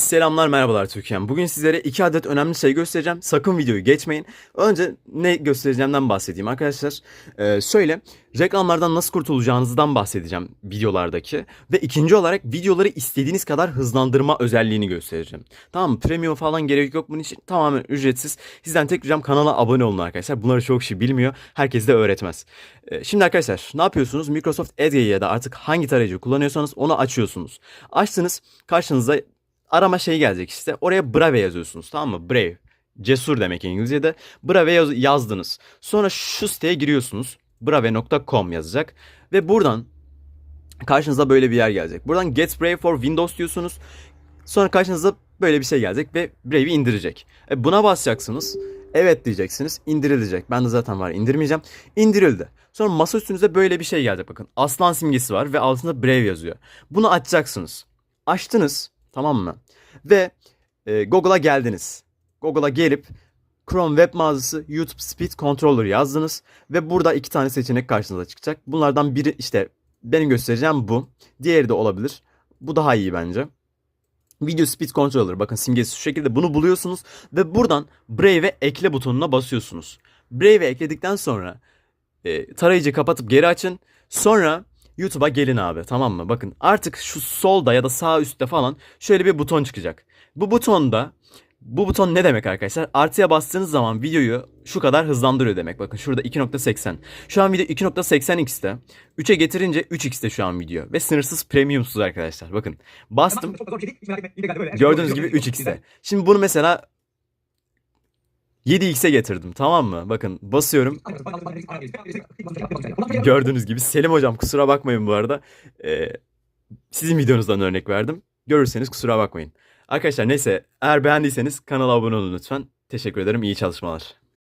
Selamlar merhabalar Türkiye'm. Bugün sizlere iki adet önemli şey göstereceğim. Sakın videoyu geçmeyin. Önce ne göstereceğimden bahsedeyim arkadaşlar. Ee, şöyle reklamlardan nasıl kurtulacağınızdan bahsedeceğim videolardaki. Ve ikinci olarak videoları istediğiniz kadar hızlandırma özelliğini göstereceğim. Tamam? Premium falan gerek yok bunun için. Tamamen ücretsiz. Sizden tek ricam kanala abone olun arkadaşlar. Bunları çok kişi bilmiyor. Herkes de öğretmez. Ee, şimdi arkadaşlar ne yapıyorsunuz? Microsoft Edge'yi ya da artık hangi tarayıcı kullanıyorsanız onu açıyorsunuz. Açtınız karşınıza arama şeyi gelecek işte. Oraya Brave yazıyorsunuz tamam mı? Brave. Cesur demek İngilizce'de. Brave yaz- yazdınız. Sonra şu siteye giriyorsunuz. Brave.com yazacak. Ve buradan karşınıza böyle bir yer gelecek. Buradan Get Brave for Windows diyorsunuz. Sonra karşınıza böyle bir şey gelecek ve Brave'i indirecek. E buna basacaksınız. Evet diyeceksiniz. İndirilecek. Ben de zaten var indirmeyeceğim. İndirildi. Sonra masa üstünüze böyle bir şey gelecek bakın. Aslan simgesi var ve altında Brave yazıyor. Bunu açacaksınız. Açtınız. Tamam mı? Ve e, Google'a geldiniz. Google'a gelip Chrome web mağazası YouTube Speed Controller yazdınız ve burada iki tane seçenek karşınıza çıkacak. Bunlardan biri işte benim göstereceğim bu. Diğeri de olabilir. Bu daha iyi bence. Video Speed Controller bakın simgesi şu şekilde bunu buluyorsunuz ve buradan Brave'e ekle butonuna basıyorsunuz. Brave'e ekledikten sonra e, tarayıcı kapatıp geri açın. Sonra YouTube'a gelin abi tamam mı? Bakın artık şu solda ya da sağ üstte falan şöyle bir buton çıkacak. Bu butonda bu buton ne demek arkadaşlar? Artıya bastığınız zaman videoyu şu kadar hızlandırıyor demek. Bakın şurada 2.80. Şu an video 2.80x'te. 3'e getirince 3x'te şu an video. Ve sınırsız premiumsuz arkadaşlar. Bakın bastım. Gördüğünüz gibi 3x'te. Şimdi bunu mesela 7x'e getirdim tamam mı? Bakın basıyorum. Gördüğünüz gibi Selim hocam kusura bakmayın bu arada. Ee, sizin videonuzdan örnek verdim. Görürseniz kusura bakmayın. Arkadaşlar neyse eğer beğendiyseniz kanala abone olun lütfen. Teşekkür ederim. İyi çalışmalar.